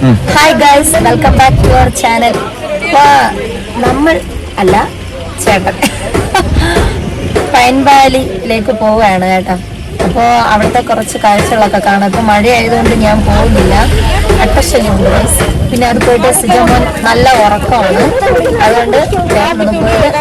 Hi guys welcome back to our channel നമ്മൾ അല്ല ചേട്ടൻ. പൈൻ വാലിയിലേക്ക് പോവുകയാണ് കേട്ടോ. അപ്പോൾ അവിടുത്തെ കുറച്ച് കാഴ്ചകളൊക്കെ കാണാം. അപ്പോൾ മഴ ആയതുകൊണ്ട് ഞാൻ പോകുന്നില്ല. അട്ടശല്യമുണ്ട് guys. പിന്നെ അത് പോയിട്ട് സിജമോൻ നല്ല ഉറക്കമാണ്. അതുകൊണ്ട്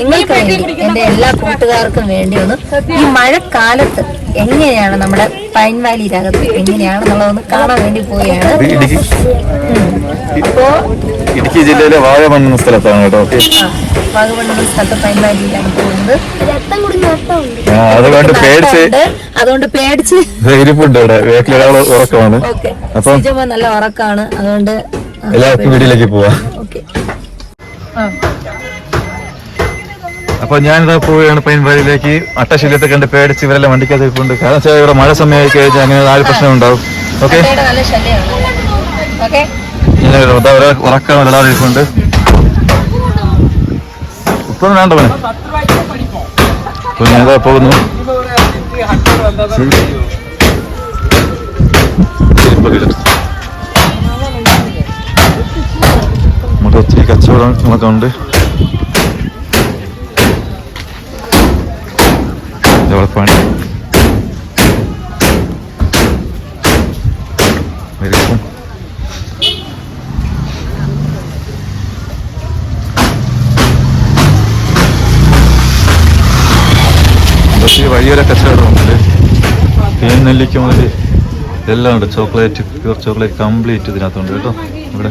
നിങ്ങൾക്ക് വേണ്ടി എന്റെ എല്ലാ കൂട്ടുകാർക്കും വേണ്ടി ഒന്ന് ഈ മഴക്കാലത്ത് എങ്ങനെയാണ് നമ്മുടെ പൈൻ വാലി രകത്ത് എങ്ങനെയാണെന്നുള്ളതൊന്ന് കാണാൻ വേണ്ടി പോവുകയാണ്. അപ്പോ ഇടുക്കി ജില്ലയിലെ വാഗമൺ എന്ന സ്ഥലത്താണ് കേട്ടോ. അതുകൊണ്ട് വാഗമൺ എന്ന സ്ഥലത്ത് പൈൻ വാലിയിലാണ് പോകുന്നത്. അത് കണ്ട് പേടിച്ച്. അതുകൊണ്ട് പേടിച്ച് ഇരിപ്പുണ്ട് ഇവിടെ. വേക്കിലൊരാൾ ഉറക്കമാണ്. അപ്പൊ നല്ല ഉറക്കാണ് അതുകൊണ്ട് എല്ലാവർക്കും വീട്ടിലേക്ക് പോവാ. അപ്പൊ ഞാനിതാ പോവുകയാണ് പൈൻ വഴിയിലേക്ക് അട്ടശല്യത്തെ കണ്ട് പേടിച്ച് ഇവരെല്ലാം വണ്ടിക്കകത്ത് ഇരിപ്പുണ്ട്. കാരണം വെച്ചാൽ ഇവിടെ മഴ സമയമായി കഴിഞ്ഞാൽ അങ്ങനെ നാല് പ്രശ്നം ഉണ്ടാവും. ഓക്കെ? ഒരാൾ ഉറക്കാൻ ഒരാൾ ഇരിപ്പുണ്ട്. ഇപ്പം വേണ്ട മോനെ. അപ്പൊ ഞാനിതാ പോകുന്നു. ശരി. നമുക്ക് ഒത്തിരി കച്ചവടങ്ങളൊക്കെ ഉണ്ട് ജവളപ്പാണി വലിപ്പം ഒത്തിരി കച്ചവടമുണ്ട് തേൻ നെല്ലിക്ക് മുതൽ എല്ലാം ഉണ്ട്. ചോക്ലേറ്റ് പ്യൂർ ചോക്ലേറ്റ് കംപ്ലീറ്റ് ഇതിനകത്തുണ്ട് കേട്ടോ. ഇവിടെ.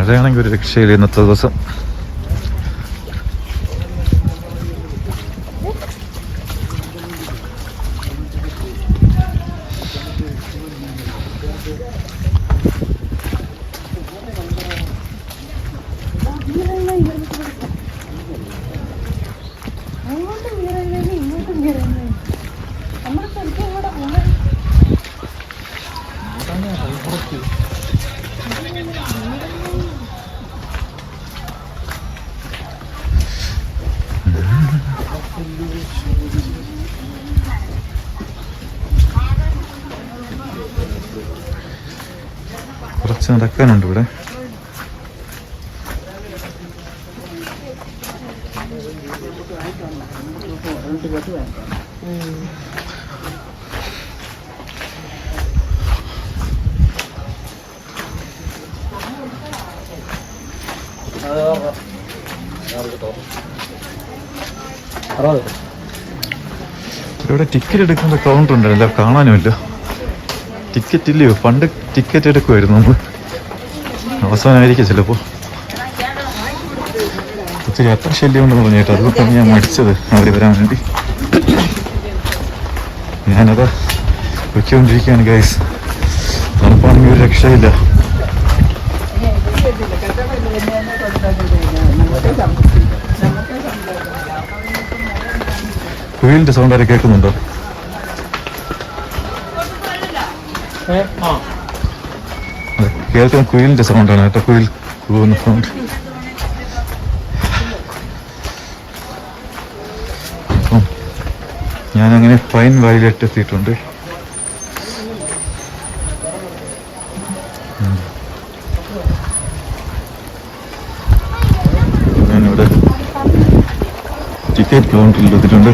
മഴയാണെങ്കിൽ ഒരു രക്ഷയില്ല ഇന്നത്തെ ദിവസം കുറച്ച് നടക്കാനുണ്ട് ഇവിടെ. ഇവിടെ ടിക്കറ്റ് എടുക്കുന്ന കൗണ്ടർ ഉണ്ടല്ലോ കാണാനുമില്ല. ടിക്കറ്റ് ഇല്ലയോ? പണ്ട് ടിക്കറ്റ് എടുക്കുമായിരുന്നു നമ്മൾ അവസാനമായിരിക്കും ചിലപ്പോൾ ഒത്തിരി അത്ര ശല്യം ഉണ്ടെന്ന് പറഞ്ഞു കേട്ടോ അതുകൊണ്ടാണ് ഞാൻ മടിച്ചത് അവർ വരാൻ വേണ്ടി. ഞാനത് വെച്ചുകൊണ്ടിരിക്കുകയാണ് ഗൈസ് തണുപ്പാണെങ്കിൽ ഒരു രക്ഷയില്ല. കുയിലിന്റെ സൗണ്ട് ആരെ കേൾക്കുന്നുണ്ടോ? അതെ, കേൾക്കുന്ന കുയിലിന്റെ സൗണ്ടാണ് കേട്ടോ കുയിൽ കൂവുന്ന ഞാൻ ഞാനങ്ങനെ പൈൻ വാലിയിട്ട് എത്തിയിട്ടുണ്ട്. ഞാനിവിടെ ടിക്കറ്റ് കൗണ്ടറിൽ എത്തിയിട്ടുണ്ട്.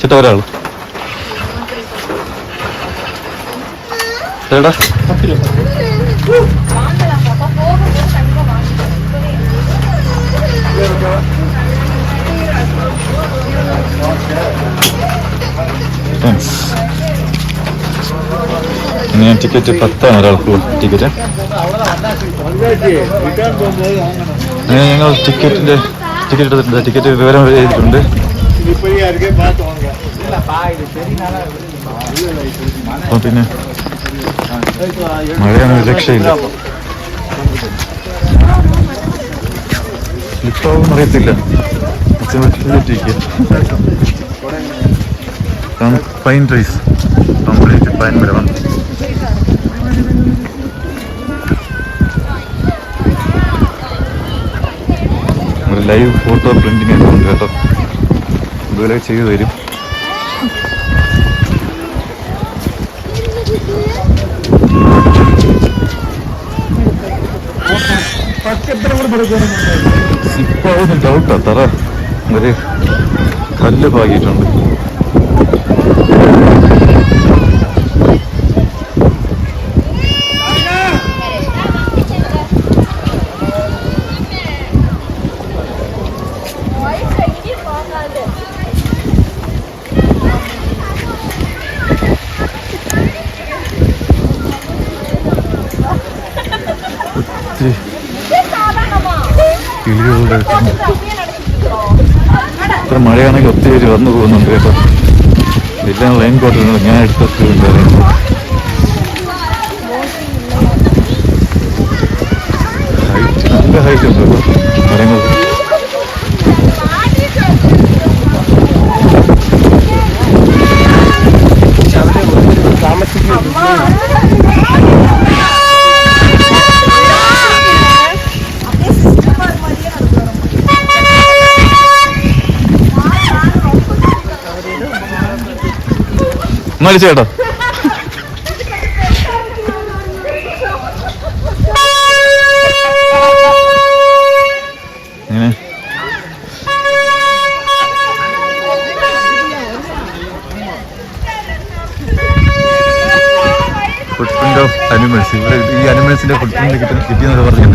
ചേട്ടാ ഒരാൾ താങ്ക്സ് ഞാൻ ടിക്കറ്റ് പത്താണ് ഒരാൾക്ക് ടിക്കറ്റ് അങ്ങനെ ഞങ്ങൾ ടിക്കറ്റിന്റെ ടിക്കറ്റ് എടുത്തിട്ടുണ്ട്. ടിക്കറ്റ് വിവരം എഴുതിയിട്ടുണ്ട്. അപ്പം പിന്നെ മഴയാണ് രക്ഷയില്ല. സ്ലിപ്പാവും അറിയത്തില്ല. പൈൻ ട്രീസ് കംപ്ലീറ്റ് പൈൻ മരമാണ് ലൈവ് ഫോട്ടോ പ്രിന്റിങ് ഉണ്ട് കേട്ടോ. ഇതുപോലെ ചെയ്തു തരും. സ്ലിപ്പാവുന്ന ഡൗട്ടാ തറ. ഒരു കല്ല് പാകിയിട്ടുണ്ട്. കിളികളുടെ ഇത്ര മഴയാണെങ്കിൽ ഒത്തിരി പേര് വന്നു പോകുന്നുണ്ട് കേട്ടോ. എല്ലാം റെയിൻ കോട്ടിൽ ഞാൻ എടുത്തിട്ടുണ്ട് ഹൈറ്റ് നല്ല ഹൈറ്റ് ഉണ്ട് കേട്ടോ എന്നാലും ചേട്ടാ. ഇങ്ങനെ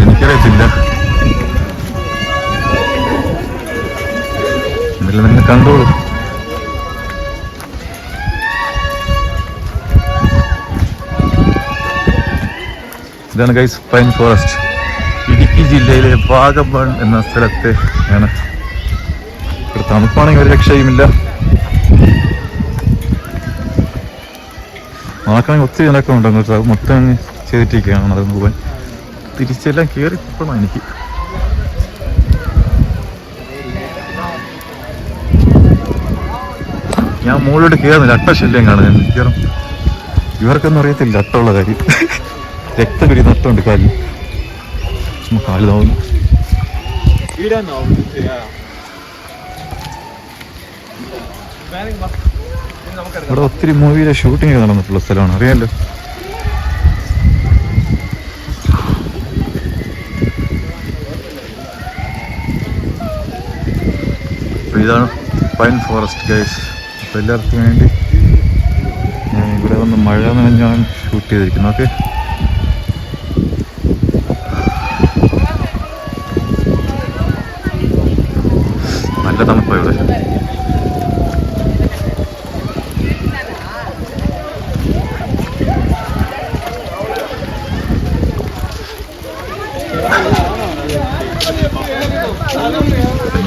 എനിക്കറിയത്തില്ല. കണ്ടോളൂ. ഇതാണ് ഗൈസ് പൈൻ ഫോറസ്റ്റ് ഇടുക്കി ജില്ലയിലെ വാഗമൺ എന്ന സ്ഥലത്തെ ആണ്. ഇവിടെ തണുപ്പാണെങ്കിൽ ഒരു രക്ഷയുമില്ല. നടക്കണമെങ്കിൽ ഒത്തിരി നടക്കമുണ്ട് ഉണ്ടെന്ന് അത് മൊത്തം അങ്ങ് ചെയ്തിട്ടിരിക്കുകയാണ് നടന്നു പോകാൻ. തിരിച്ചെല്ലാം കയറി പോകണം എനിക്ക്. ഞാൻ മുകളിലോട്ട് കയറുന്നില്ല. അട്ടശല്യം കാണുന്നത് മിക്കവാറും ഇവർക്കൊന്നും അറിയത്തില്ല അട്ടമുള്ള കാര്യം. രക്തപിരി നട്ടുണ്ട് കാലിൽ. കാൽ നോവുന്നു ഇവിടെ ഒത്തിരി മൂവിയിലെ ഷൂട്ടിംഗ് നടന്നിട്ടുള്ള സ്ഥലമാണ്. അറിയാലോ? ഇതാണ് പൈൻ ഫോറസ്റ്റ് ഗൈസ് അപ്പോൾ എല്ലാവർക്കും വേണ്ടി ഇവിടെ വന്ന് മഴ നനഞ്ഞാണ് ഷൂട്ട് ചെയ്തിരിക്കുന്നു ഓക്കെ നല്ല തണുപ്പാണ് ഇവിടെ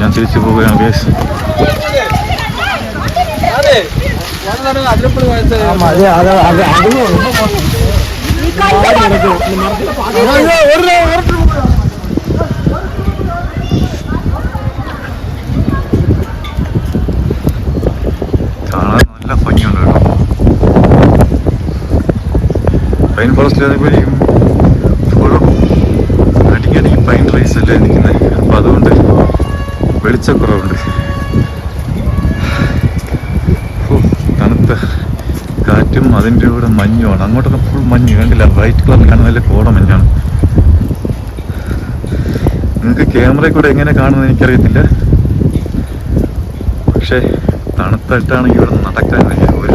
ഞാൻ തിരിച്ചു പോവുകയാണ് അതിന് കാണാൻ നല്ല ഭംഗിയുണ്ട് കേട്ടോ പൈൻ ഫോറസ്റ്റ് ആകുമ്പോഴേക്കും ഫുള്ളും അടിക്കടിക്ക് പൈൻ ട്രീസ് അല്ലേ നിൽക്കുന്നത് വെളിച്ചക്കുറവുണ്ട്. തണുത്ത കാറ്റും അതിന്റെ കൂടെ മഞ്ഞുമാണ് അങ്ങോട്ടൊക്കെ ഫുൾ മഞ്ഞ്. കണ്ടില്ല? വൈറ്റ് കളർ നല്ല കോട മഞ്ഞാണ്. നിങ്ങൾക്ക് ക്യാമറയിൽ കൂടെ എങ്ങനെ കാണുന്നത് എനിക്കറിയത്തില്ല. പക്ഷേ തണുത്തായിട്ടാണെങ്കിൽ ഇവിടെ നടക്കാൻ ഒരു.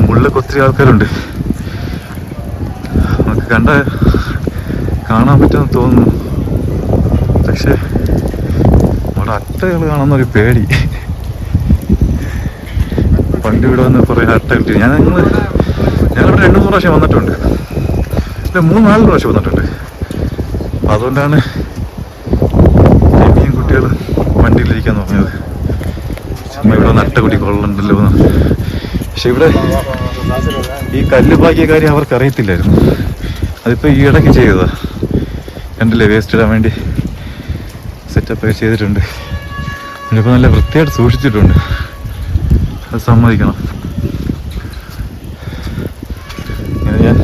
മുകളിലൊക്കെ ഒത്തിരി ആൾക്കാരുണ്ട്. നമുക്ക് കണ്ട കാണാൻ പറ്റുമെന്ന് തോന്നുന്നു. പക്ഷേ അവിടെ അട്ടകൾ കാണുന്നൊരു പേടി. പണ്ട് ഇവിടെ വന്ന് കുറേ അട്ട കിട്ടി ഞാൻ ഞങ്ങൾ ഞങ്ങളിവിടെ രണ്ട് മൂന്ന് പ്രാവശ്യം വന്നിട്ടുണ്ട്. ഇല്ല മൂന്ന് നാല് പ്രാവശ്യം വന്നിട്ടുണ്ട്. അപ്പം അതുകൊണ്ടാണ് ഇനിയും കുട്ടികൾ വണ്ടിയിലിരിക്കാൻ തുടങ്ങിയത് ചുമ്മാ ഇവിടെ വന്ന് അട്ട കുട്ടി കൊള്ളണ്ടല്ലോ പക്ഷെ ഇവിടെ ഈ കല്ല് പാക്കിയ കാര്യം അവർക്ക് അറിയത്തില്ലായിരുന്നു. അതിപ്പോൾ ഈ ഇടയ്ക്ക് ചെയ്തതാണ് കണ്ടില്ലേ വേസ്റ്റ് ഇടാൻ വേണ്ടി? സെറ്റപ്പ് ഒക്കെ ചെയ്തിട്ടുണ്ട്. ഇതിപ്പോൾ നല്ല വൃത്തിയായിട്ട് സൂക്ഷിച്ചിട്ടുണ്ട്. അത് സമ്മതിക്കണം. ഇങ്ങനെ ഞാൻ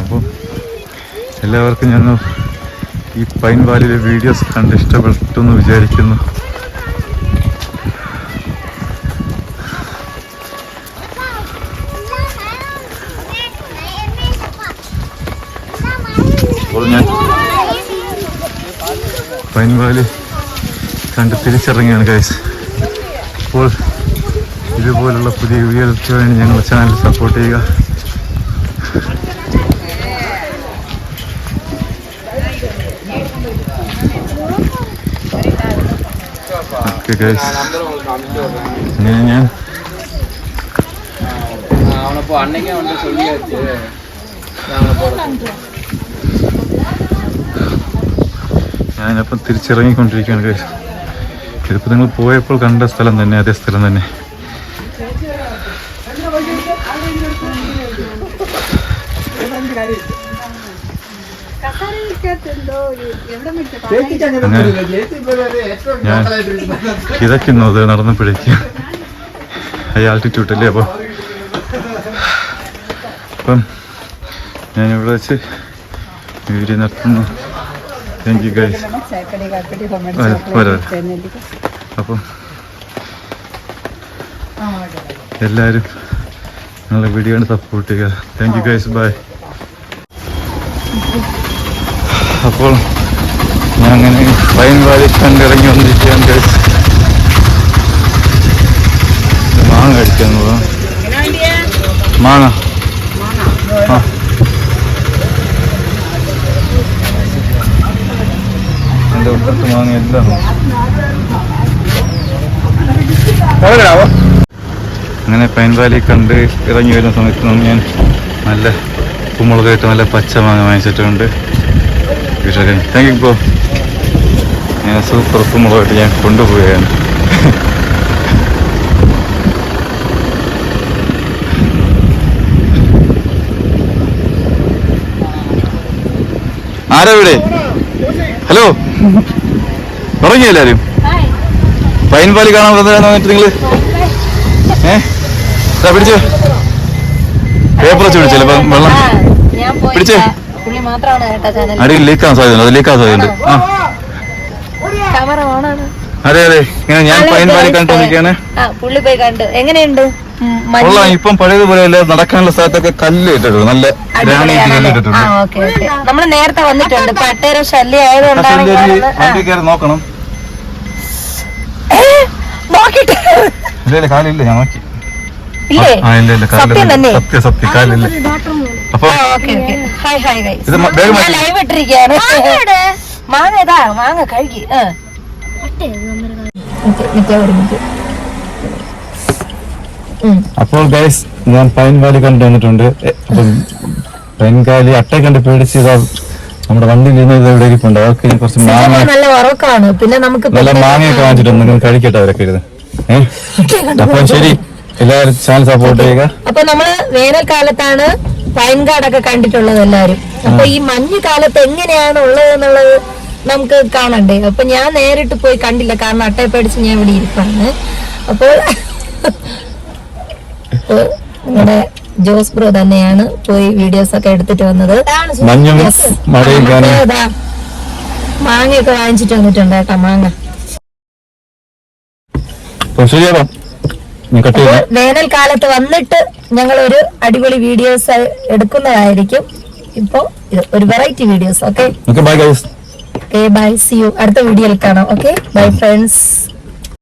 അപ്പോൾ എല്ലാവർക്കും ഞങ്ങൾ ഈ പൈൻ വാലിയിലെ വീഡിയോസ് കണ്ട് ഇഷ്ടപ്പെട്ടു എന്ന് വിചാരിക്കുന്നു പൈൻ വാലി കണ്ട് തിരിച്ചിറങ്ങിയാണ് ഗൈസ് അപ്പോൾ ഇതുപോലുള്ള പുതിയ വീഡിയോകൾക്ക് വേണ്ടി ഞങ്ങളുടെ ചാനൽ സപ്പോർട്ട് ചെയ്യുക. ഓക്കെ ഗൈസ് അങ്ങനെ ഞാൻ அவனை இப்போ அன்னைக்கே வந்து சொல்லியாச்சு அவனை போட ഞാനപ്പം തിരിച്ചിറങ്ങിക്കൊണ്ടിരിക്കുകയാണ് ഗൈസ് ഇതിപ്പോൾ നിങ്ങൾ പോയപ്പോൾ കണ്ട സ്ഥലം തന്നെ അതേ സ്ഥലം തന്നെ ഞാൻ കിതയ്ക്കുന്നു നടന്നപ്പോഴേക്ക്. ഹൈ ആൾട്ടിറ്റ്യൂഡ് അല്ലേ അപ്പോൾ. അപ്പം ഞാനിവിടെ വെച്ച് വീഡിയോ നടത്തുന്നു. താങ്ക് യു ഗൈസ് വരാം അപ്പം എല്ലാവരും ഞങ്ങളുടെ വീഡിയോ സപ്പോർട്ട് ചെയ്യുക. താങ്ക് യു ഗൈസ് ബൈ അപ്പോൾ ഞാൻ അങ്ങനെ പൈൻ വാലി കണ്ടിറങ്ങി വന്നിരിക്കാൻ കഴിച്ചു മാങ്ങ കഴിക്കാൻ പോവാം മാങ്ങ. ആ. എന്റെ ഒട്ടത്ത് മാങ്ങ എല്ലാം. അങ്ങനെ പൈൻ വാലി കണ്ട് ഇറങ്ങി വരുന്ന സമയത്ത് ഞാൻ നല്ല കുമ്പളകായിട്ട് നല്ല പച്ച മാങ്ങ വാങ്ങിച്ചിട്ടുണ്ട്. വീട്ടിലൊക്കെ താങ്ക് യു ബ്രോ ഞാൻ സൂപ്പർ ഉപ്പുമുളകായിട്ട് ഞാൻ കൊണ്ടുപോവുകയാണ്. ആരാ ഇവിടെ? ഹലോ ഉറങ്ങി എല്ലാരും? പൈൻ പാലി കാണാൻ വന്നിട്ട് നിങ്ങൾ? ഏ? ദാ പിടിച്ചോ. പേപ്പർ വെച്ച് പിടിച്ചല്ലേ വെള്ളം പിടിച്ചേ. പുള്ളി മാത്രമാണ് കേട്ടോ ചാനൽ ലീക്കാൻ അത് ലീക്കാൻ സാധ്യതയുണ്ട്. ആ. ക്യാമറ ഓണാണ് അതെ അതെ. ഇങ്ങനെ ഞാൻ പൈൻ പാലി കണ്ടുകൊണ്ടിരിക്കുകയാണ്. ആ പുള്ളി പോയി കണ്ടു. എങ്ങനെയുണ്ട്? ഉം, മഞ്ഞ്. കൊള്ളാം. ഇപ്പം പഴയതുപോലെ അല്ല നടക്കാനുള്ള സ്ഥലത്തൊക്കെ കല്ല് ഇട്ടിട്ടുണ്ട്. നല്ല ഗ്രാനൈറ്റ് കല്ല് ആ ഇട്ടിട്ടുണ്ട് ഓക്കെ ഓക്കെ. നമ്മൾ നേരത്തെ വന്നിട്ടുണ്ട്. പട്ടേര ശല്യം ആയതുകൊണ്ടാണ് കസേരയിൽ ഞാനൊന്ന് ആ. വണ്ടി കയറി നോക്കണം. ഏ, നോക്കിട്ട് ഇല്ല ഇല്ല കാലില്ല ഞാൻ നോക്കി. ഇല്ലേ? ആ ഇല്ല ഇല്ല സത്യം കാലില്ല. തന്നെ. സത്യം സത്യം കാലില്ല. അപ്പൊ ഇത് വേഗം ലൈവ് ഇട്ടിരിക്കുകയാണ്. മാങ്ങ ഇതാ മാങ്ങ കഴുകി. അപ്പോൾ ഗൈസ് ഞാൻ പൈൻ വാലി കണ്ടു വന്നിട്ടുണ്ട്. പൈൻ വാലി അട്ട കണ്ട് പേടിച്ച് ഇതാ നമ്മുടെ വണ്ടി ഇരുന്നത് ഇവിടെ ഇരിപ്പുണ്ട്. അവർക്ക് കുറച്ച് മാങ്ങ നല്ല ഉറക്കാണ്. പിന്നെ നമുക്ക് നല്ല മാങ്ങയൊക്കെ വാങ്ങിച്ചിട്ടുണ്ട്. നിങ്ങൾ കഴിക്കട്ടെ അവരൊക്കെ ഇരുന്ന്. ഏഹ് അപ്പോൾ ശരി. എല്ലാവരും ചാനൽ സപ്പോർട്ട് ചെയ്യുക. അപ്പൊ നമ്മൾ വേനൽക്കാലത്താണ് പൈൻകാടൊക്കെ കണ്ടിട്ടുള്ളത് എല്ലാരും. അപ്പൊ ഈ മഞ്ഞ് കാലത്ത് എങ്ങനെയാണ് ഉള്ളത് എന്നുള്ളത് നമുക്ക് കാണണ്ടേ. അപ്പൊ ഞാൻ നേരിട്ട് പോയി കണ്ടില്ല. കാരണം അട്ടയെ പേടിച്ച് ഞാൻ ഇവിടെ ഇരിപ്പാണ്. അപ്പോൾ അപ്പൊ നിങ്ങളുടെ ജോസ് ബ്രോ തന്നെയാണ് പോയി വീഡിയോസ് ഒക്കെ എടുത്തിട്ട് വന്നത്. മാങ്ങയൊക്കെ വാങ്ങിച്ചിട്ട് വന്നിട്ടുണ്ട് കേട്ടോ മാങ്ങ. വേനൽക്കാലത്ത് വന്നിട്ട് ഞങ്ങൾ ഒരു അടിപൊളി വീഡിയോസ് എടുക്കുന്നതായിരിക്കും. ഇപ്പോ ഒരു variety videos okay bye see you അടുത്ത വീഡിയോയിൽ കാണാം ഓക്കെ ബൈ ഫ്രണ്ട്സ്